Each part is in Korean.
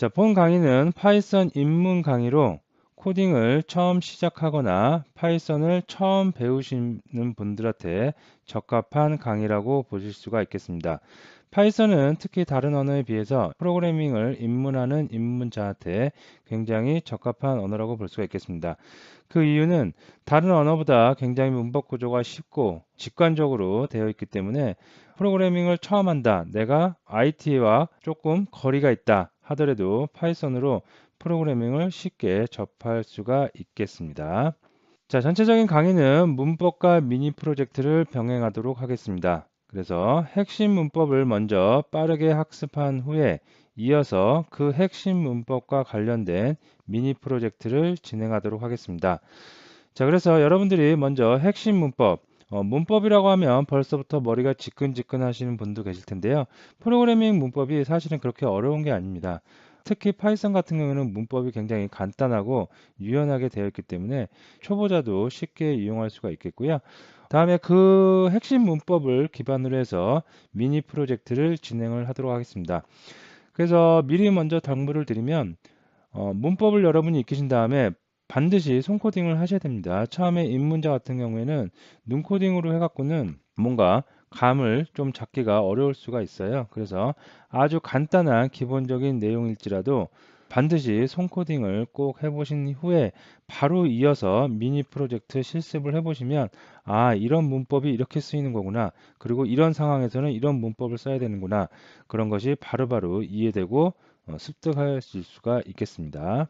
자, 본 강의는 파이썬 입문 강의로 코딩을 처음 시작하거나 파이썬을 처음 배우시는 분들한테 적합한 강의라고 보실 수가 있겠습니다. 파이썬은 특히 다른 언어에 비해서 프로그래밍을 입문하는 입문자한테 굉장히 적합한 언어라고 볼 수가 있겠습니다. 그 이유는 다른 언어보다 굉장히 문법 구조가 쉽고 직관적으로 되어 있기 때문에 프로그래밍을 처음 한다. 내가 IT와 조금 거리가 있다 하더라도 파이썬으로 프로그래밍을 쉽게 접할 수가 있겠습니다. 자, 전체적인 강의는 문법과 미니 프로젝트를 병행하도록 하겠습니다. 그래서 핵심 문법을 먼저 빠르게 학습한 후에 이어서 그 핵심 문법과 관련된 미니 프로젝트를 진행하도록 하겠습니다. 자, 그래서 여러분들이 먼저 핵심 문법, 어, 문법이라고 하면 벌써부터 머리가 지끈지끈 하시는 분도 계실 텐데요. 프로그래밍 문법이 사실은 그렇게 어려운 게 아닙니다. 특히 파이썬 같은 경우는 문법이 굉장히 간단하고 유연하게 되어 있기 때문에 초보자도 쉽게 이용할 수가 있겠고요. 다음에 그 핵심 문법을 기반으로 해서 미니 프로젝트를 진행을 하도록 하겠습니다. 그래서 미리 먼저 당부를 드리면 어, 문법을 여러분이 익히신 다음에 반드시 손코딩을 하셔야 됩니다. 처음에 입문자 같은 경우에는 눈코딩으로 해갖고는 뭔가 감을 좀 잡기가 어려울 수가 있어요. 그래서 아주 간단한 기본적인 내용일지라도 반드시 손코딩을 꼭 해보신 후에 바로 이어서 미니 프로젝트 실습을 해보시면 아 이런 문법이 이렇게 쓰이는 거구나 그리고 이런 상황에서는 이런 문법을 써야 되는구나 그런 것이 바로바로 바로 이해되고 어, 습득하실 수가 있겠습니다.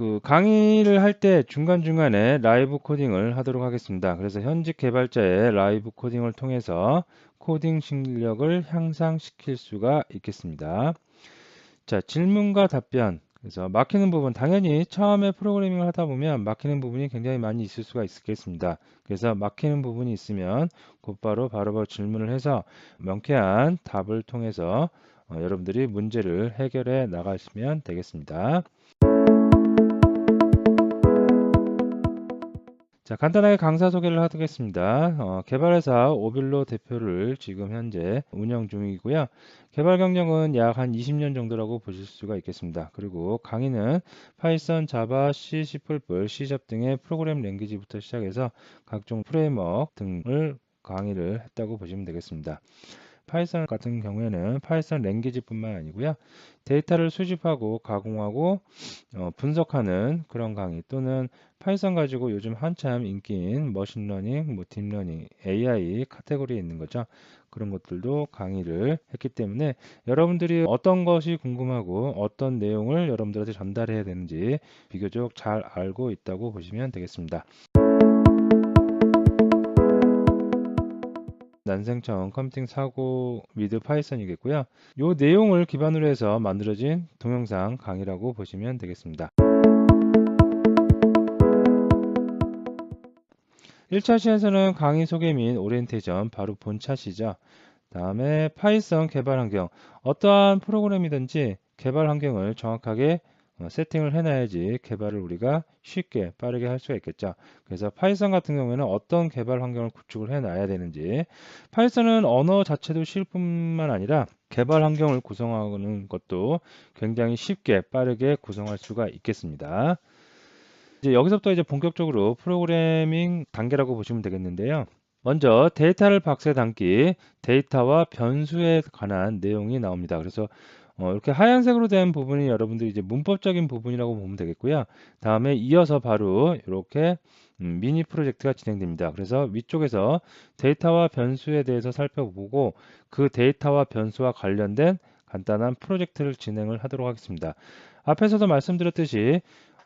그 강의를 할 때 중간중간에 라이브 코딩을 하도록 하겠습니다. 그래서 현직 개발자의 라이브 코딩을 통해서 코딩 실력을 향상시킬 수가 있겠습니다. 자, 질문과 답변. 그래서 막히는 부분 당연히 처음에 프로그래밍을 하다 보면 막히는 부분이 굉장히 많이 있을 수가 있겠습니다. 그래서 막히는 부분이 있으면 곧바로 바로바로 바로 질문을 해서 명쾌한 답을 통해서 어, 여러분들이 문제를 해결해 나가시면 되겠습니다. 자, 간단하게 강사 소개를 하겠습니다. 어, 개발회사 오빌로 대표를 지금 현재 운영 중이고요. 개발 경력은 약 한 20년 정도라고 보실 수가 있겠습니다. 그리고 강의는 파이썬, 자바, C, C++, C# 등의 프로그램 랭귀지부터 시작해서 각종 프레임워크 등을 강의를 했다고 보시면 되겠습니다. 파이썬 같은 경우에는 파이썬 랭귀지뿐만 아니고요. 데이터를 수집하고 가공하고 어, 분석하는 그런 강의 또는 파이썬 가지고 요즘 한참 인기인 머신러닝, 뭐 딥러닝, AI 카테고리에 있는 거죠. 그런 것들도 강의를 했기 때문에 여러분들이 어떤 것이 궁금하고 어떤 내용을 여러분들한테 전달해야 되는지 비교적 잘 알고 있다고 보시면 되겠습니다. 난생처 컴퓨팅 사고 미드 파이썬이겠고요. 이 내용을 기반으로 해서 만들어진 동영상 강의라고 보시면 되겠습니다. 1차 시에서는 강의 소개 및 오리엔테이션 바로 본 차시죠. 다음에 파이썬 개발 환경 어떠한 프로그램이든지 개발 환경을 정확하게 어, 세팅을 해놔야지 개발을 우리가 쉽게 빠르게 할 수가 있겠죠. 그래서 파이썬 같은 경우에는 어떤 개발 환경을 구축을 해놔야 되는지 파이썬은 언어 자체도 쉬울 뿐만 아니라 개발 환경을 구성하는 것도 굉장히 쉽게 빠르게 구성할 수가 있겠습니다. 이제 여기서부터 이제 본격적으로 프로그래밍 단계라고 보시면 되겠는데요. 먼저 데이터를 박스에 담기 데이터와 변수에 관한 내용이 나옵니다. 그래서 어, 이렇게 하얀색으로 된 부분이 여러분들이 이제 문법적인 부분이라고 보면 되겠고요. 다음에 이어서 바로 이렇게 음, 미니 프로젝트가 진행됩니다. 그래서 위쪽에서 데이터와 변수에 대해서 살펴보고 그 데이터와 변수와 관련된 간단한 프로젝트를 진행을 하도록 하겠습니다. 앞에서도 말씀드렸듯이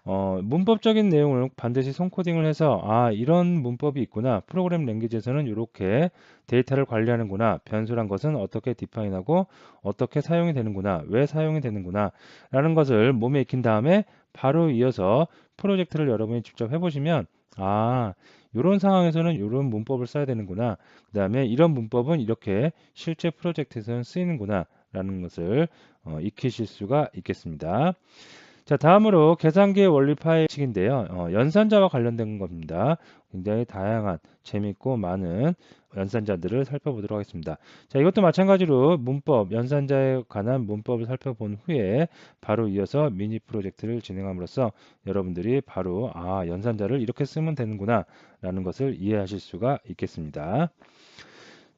어, 문법적인 내용을 반드시 손코딩을 해서 아 이런 문법이 있구나. 프로그램 랭귀지에서는 이렇게 데이터를 관리하는구나. 변수란 것은 어떻게 디파인하고 어떻게 사용이 되는구나. 왜 사용이 되는구나. 라는 것을 몸에 익힌 다음에 바로 이어서 프로젝트를 여러분이 직접 해보시면 아 이런 상황에서는 이런 문법을 써야 되는구나. 그 다음에 이런 문법은 이렇게 실제 프로젝트에서는 쓰이는구나. 라는 것을 어, 익히실 수가 있겠습니다 자, 다음으로 계산기의 원리 파일식인데요. 어, 연산자와 관련된 겁니다. 굉장히 다양한 재밌고 많은 연산자들을 살펴보도록 하겠습니다. 자, 이것도 마찬가지로 문법, 연산자에 관한 문법을 살펴본 후에 바로 이어서 미니 프로젝트를 진행함으로써 여러분들이 바로 아, 연산자를 이렇게 쓰면 되는구나 라는 것을 이해하실 수가 있겠습니다.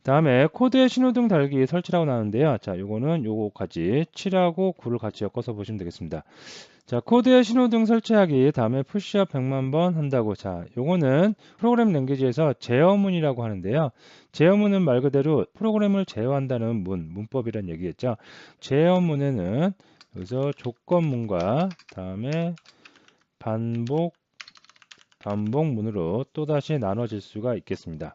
다음에 코드의 신호등 달기 설치라고 나오는데요. 자, 요거는 요거까지 7하고 9를 같이 엮어서 보시면 되겠습니다. 자, 코드의 신호등 설치하기 다음에 푸시업 100만 번 한다고. 자, 요거는 프로그램 랭귀지에서 제어문이라고 하는데요. 제어문은 말 그대로 프로그램을 제어한다는 문, 문법이란 얘기겠죠. 제어문에는 여기서 조건문과 다음에 반복 반복문으로 또다시 나눠질 수가 있겠습니다.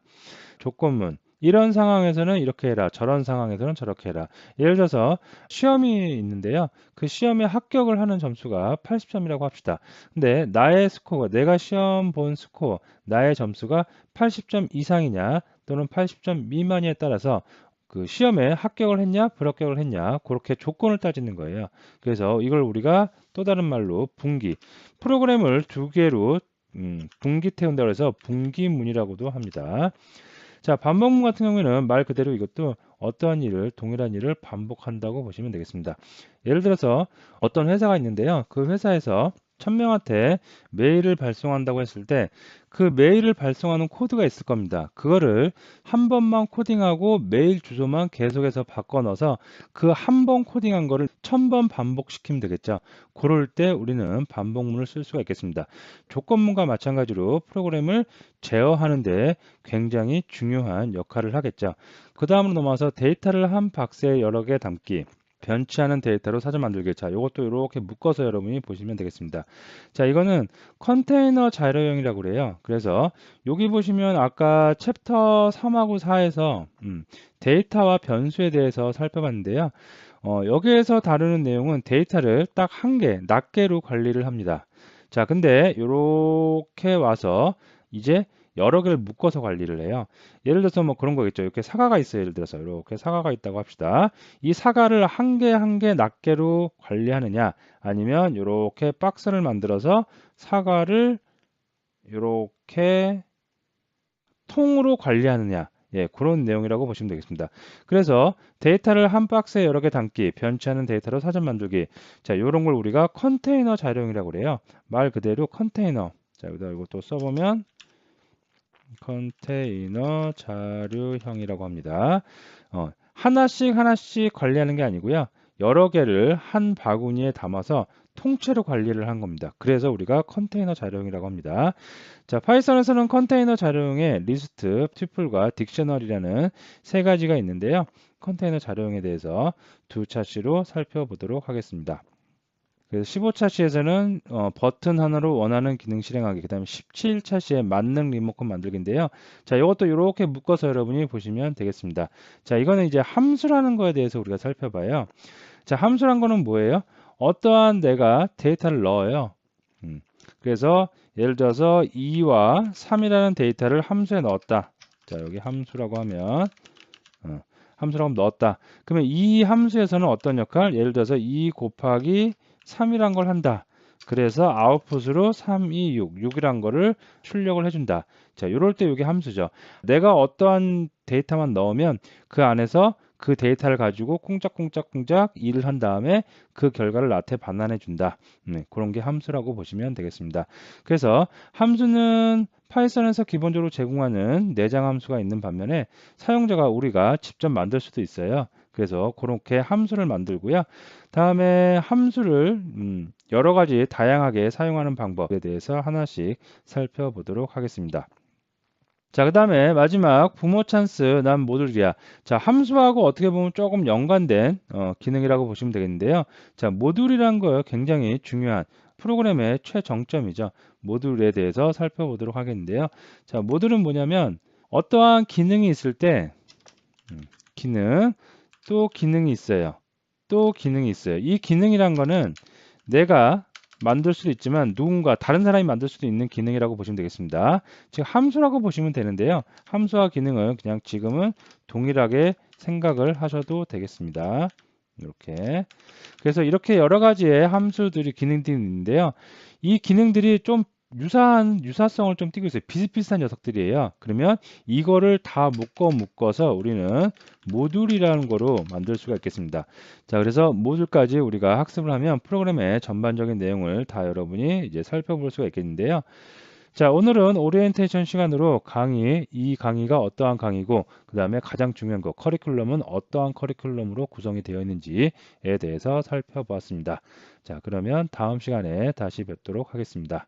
조건문 이런 상황에서는 이렇게 해라. 저런 상황에서는 저렇게 해라. 예를 들어서 시험이 있는데요. 그 시험에 합격을 하는 점수가 80점이라고 합시다. 근데 나의 스코어, 내가 시험 본 스코어, 나의 점수가 80점 이상이냐 또는 80점 미만이에 따라서 그 시험에 합격을 했냐 불합격을 했냐 그렇게 조건을 따지는 거예요. 그래서 이걸 우리가 또 다른 말로 분기 프로그램을 두 개로 음, 분기 태운다고 해서 분기문이라고도 합니다. 자, 반복문 같은 경우에는 말 그대로 이것도 어떠한 일을 동일한 일을 반복한다고 보시면 되겠습니다. 예를 들어서 어떤 회사가 있는데요. 그 회사에서 천명한테 메일을 발송한다고 했을 때 그 메일을 발송하는 코드가 있을 겁니다. 그거를 한 번만 코딩하고 메일 주소만 계속해서 바꿔 넣어서 그 한 번 코딩한 거를 천번 반복시키면 되겠죠. 그럴 때 우리는 반복문을 쓸 수가 있겠습니다. 조건문과 마찬가지로 프로그램을 제어하는데 굉장히 중요한 역할을 하겠죠. 그 다음으로 넘어와서 데이터를 한 박스에 여러 개 담기 변치하는 데이터로 사전 만들기. 자, 이것도 이렇게 묶어서 여러분이 보시면 되겠습니다. 자, 이거는 컨테이너 자료형이라고 그래요. 그래서 여기 보시면 아까 챕터 3하고 4에서 음, 데이터와 변수에 대해서 살펴봤는데요. 어, 여기에서 다루는 내용은 데이터를 딱 한 개, 낱개로 관리를 합니다. 자, 근데 이렇게 와서 이제 여러 개를 묶어서 관리를 해요. 예를 들어서 뭐 그런 거겠죠. 이렇게 사과가 있어요. 예를 들어서 이렇게 사과가 있다고 합시다. 이 사과를 한 개 한 개 낱개로 관리하느냐 아니면 이렇게 박스를 만들어서 사과를 이렇게 통으로 관리하느냐 예, 그런 내용이라고 보시면 되겠습니다. 그래서 데이터를 한 박스에 여러 개 담기, 변치하는 데이터로 사전 만들기. 자, 이런 걸 우리가 컨테이너 자료형이라고 그래요. 말 그대로 컨테이너. 자, 여기다 이것도 써보면 컨테이너 자료형이라고 합니다. 어, 하나씩 하나씩 관리하는 게 아니고요. 여러 개를 한 바구니에 담아서 통째로 관리를 한 겁니다. 그래서 우리가 컨테이너 자료형이라고 합니다. 자, 파이썬에서는 컨테이너 자료형에 리스트, 튜플과 딕셔너리라는 세 가지가 있는데요. 컨테이너 자료형에 대해서 두 차시로 살펴보도록 하겠습니다. 그래서 15차 시에서는 어, 버튼 하나로 원하는 기능 실행하기 그 다음에 17차 시에 만능 리모컨 만들기인데요. 자 이것도 이렇게 묶어서 여러분이 보시면 되겠습니다. 자 이거는 이제 함수라는 거에 대해서 우리가 살펴봐요. 자 함수란 거는 뭐예요? 어떠한 내가 데이터를 넣어요? 음, 그래서 예를 들어서 2와 3이라는 데이터를 함수에 넣었다. 자 여기 함수라고 하면 어, 함수라고 넣었다. 그러면 이 함수에서는 어떤 역할? 예를 들어서 2 곱하기 3이란 걸 한다. 그래서 아웃풋으로 3, 2, 6, 6이란 거를 출력을 해준다. 자, 이럴 때 이게 함수죠. 내가 어떠한 데이터만 넣으면 그 안에서 그 데이터를 가지고 콩짝콩짝콩짝 일을 한 다음에 그 결과를 나한테 반환해 준다. 네, 그런 게 함수라고 보시면 되겠습니다. 그래서 함수는 파이썬에서 기본적으로 제공하는 내장 함수가 있는 반면에 사용자가 우리가 직접 만들 수도 있어요. 그래서 그렇게 함수를 만들고요. 다음에 함수를 음, 여러 가지 다양하게 사용하는 방법에 대해서 하나씩 살펴보도록 하겠습니다. 자, 그 다음에 마지막 부모 찬스 난 모듈이야. 자, 함수하고 어떻게 보면 조금 연관된 어, 기능이라고 보시면 되겠는데요. 자, 모듈이란 거 굉장히 중요한 프로그램의 최정점이죠. 모듈에 대해서 살펴보도록 하겠는데요. 자, 모듈은 뭐냐면 어떠한 기능이 있을 때 음, 기능 또 기능이 있어요. 또 기능이 있어요. 이 기능이란 거는 내가 만들 수도 있지만 누군가 다른 사람이 만들 수도 있는 기능이라고 보시면 되겠습니다. 즉 함수라고 보시면 되는데요. 함수와 기능은 그냥 지금은 동일하게 생각을 하셔도 되겠습니다. 이렇게. 그래서 이렇게 여러 가지의 함수들이 기능들이 있는데요. 이 기능들이 좀 유사한 유사성을 좀 띠고 있어요. 비슷비슷한 녀석들이에요. 그러면 이거를 다 묶어 묶어서 우리는 모듈이라는 거로 만들 수가 있겠습니다. 자, 그래서 모듈까지 우리가 학습을 하면 프로그램의 전반적인 내용을 다 여러분이 이제 살펴볼 수가 있겠는데요. 자, 오늘은 오리엔테이션 시간으로 강의, 이 강의가 어떠한 강의고, 그 다음에 가장 중요한 거, 커리큘럼은 어떠한 커리큘럼으로 구성이 되어 있는지에 대해서 살펴보았습니다. 자, 그러면 다음 시간에 다시 뵙도록 하겠습니다.